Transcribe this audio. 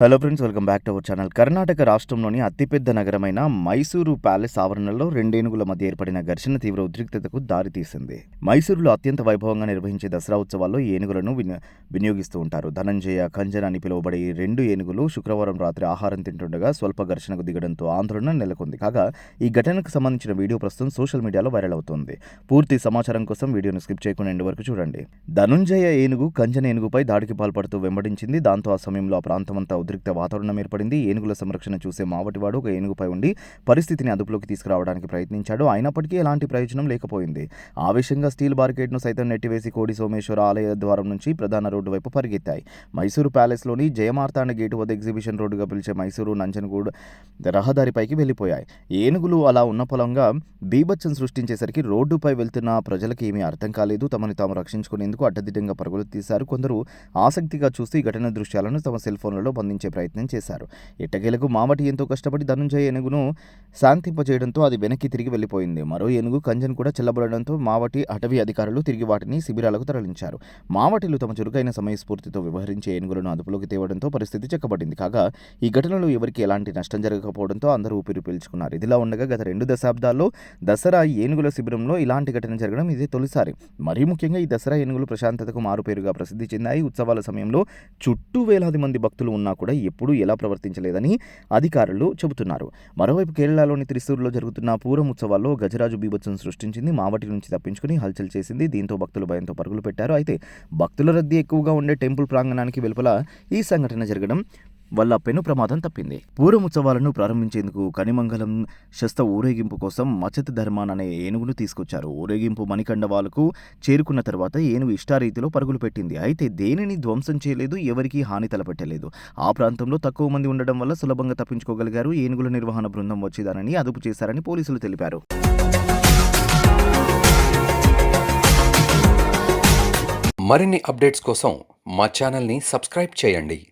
Hello friends welcome back to our channel Karnataka రాష్ట్రంలోని అతిపెద్ద నగరమైన Mysuru palace ఆవరణలో రెండేనుగుల మధ్య ఏర్పడిన ఘర్షణ తీవ్ర ఉద్రిక్తతకు దారితీసింది మైసూరులో అత్యంత వైభవంగా నిర్వహించే దసరా ఉత్సవాల్లో ఏనుగులను వినియోగిస్తూ ఉంటారు. ధనంజయ కంజన అని పిలువబడే ఈ రెండు ఏనుగులు శుక్రవారం రాత్రి ఆహారం తింటుండగా స్వల్ప ఘర్షణకు దిగడంతో ఆందోళన నెలకొంది. కాగా ఈ ఘటనకు సంబంధించిన వీడియో ప్రస్తుతం సోషల్ మీడియాలో వైరల్ అవుతోంది. పూర్తి సమాచారం కోసం వీడియోను స్కిప్ చేయకుండా ఎండు వరకు చూడండి. ధనుంజయ ఏనుగు కంజన ఏనుగుపై దాడికి పాల్పడుతూ వెంబడించింది. దాంతో ఆ సమయంలో ఆ ప్రాంతమంతా ఉద్రిక్త వాతావరణం ఏర్పడింది. ఏనుగుల సంరక్షణ చూసే మావటివాడు ఒక ఏనుగుపై ఉండి పరిస్థితిని అదుపులోకి తీసుకురావడానికి ప్రయత్నించాడు. అయినప్పటికీ ఎలాంటి ప్రయోజనం లేకపోయింది. ఆవేశంగా స్టీల్ బార్కెట్ను సైతం నెట్టివేసి కోడి సోమేశ్వర ఆలయ ద్వారం నుంచి ప్రధాన రోడ్డు వైపు పరిగెత్తాయి. మైసూరు ప్యాలెస్లోని జయమార్తాండ గేటు వద్ద ఎగ్జిబిషన్ రోడ్డుగా పిలిచే మైసూరు నంజన్గూడ్ రహదారిపైకి వెళ్ళిపోయాయి. ఏనుగులు అలా ఉన్న పొలంగా బీభత్సం సృష్టించేసరికి రోడ్డుపై వెళ్తున్న ప్రజలకి ఏమీ అర్థం కాలేదు. తమని తాము రక్షించుకునేందుకు అడ్డదిడ్డంగా పరుగులు తీశారు. కొందరు ఆసక్తిగా చూసి ఘటన దృశ్యాలను తమ సెల్ ఫోన్లలో బంధించే ప్రయత్నం చేశారు. ఎట్టకేలకు మామటి ఎంతో కష్టపడి ధనుంజయ ఏనుగును శాంతింపజేయడంతో అది వెనక్కి తిరిగి వెళ్ళిపోయింది. మరో ఏనుగు కంజన్ కూడా చెల్లబడడంతో మావటి అటవీ అధికారులు తిరిగి వాటిని శిబిరాలకు తరలించారు. మావటిలు తమ చురుకైన సమయస్ఫూర్తితో వ్యవహరించే ఏనుగులను అదుపులోకి తేవడంతో పరిస్థితి చెక్కబడింది. కాగా ఈ ఘటనలో ఎవరికి ఎలాంటి నష్టం జరగకపోవడంతో అందరూ ఊపిరి పీల్చుకున్నారు. ఇదిలా ఉండగా గత రెండు దశాబ్దాల్లో దసరా ఏనుగుల శిబిరంలో ఇలాంటి ఘటన జరగడం ఇదే తొలిసారి. మరీ ముఖ్యంగా ఈ దసరా ఏనుగులు ప్రశాంతతకు మారుపేరుగా ప్రసిద్ధి చెందాయి. ఉత్సవాల సమయంలో చుట్టూ వేలాది మంది భక్తులు ఉన్నా కూడా ఎప్పుడూ ఎలా ప్రవర్తించలేదని అధికారులు చెబుతున్నారు. మరోవైపు కేరళలోని త్రిశూర్లో జరుగుతున్న పూరం ఉత్సవాల్లో గజరాజు బీభత్సం సృష్టించింది. మావటి నుంచి తప్పించుకుని హల్చల్ చేసింది. దీంతో భక్తులు భయంతో పరుగులు పెట్టారు. అయితే భక్తుల రద్దీ ఎక్కువగా ఉండే టెంపుల్ ప్రాంగణానికి వెలుపల ఈ సంఘటన జరగడం వల్ల పెను ప్రమాదం తప్పింది. పూరముత్సవాలను ప్రారంభించేందుకు కనిమంగళం శస్త ఊరేగింపు కోసం మచత్ ధర్మాన్ అనే ఏనుగును తీసుకొచ్చారు. ఊరేగింపు మణికండవాలకు చేరుకున్న తర్వాత ఏనుగు ఇష్టారీతిలో పరుగులు పెట్టింది. అయితే దేనిని ధ్వంసం చేయలేదు ఎవరికీ హాని తలపెట్టలేదు. ఆ ప్రాంతంలో తక్కువ మంది ఉండడం వల్ల సులభంగా తప్పించుకోగలిగారు. ఏనుగుల నిర్వహణ బృందం వచ్చి దానిని అదుపు చేశారని పోలీసులు తెలిపారు. మరిన్ని అప్డేట్స్ కోసం మా ఛానల్ని సబ్స్క్రైబ్ చేయండి.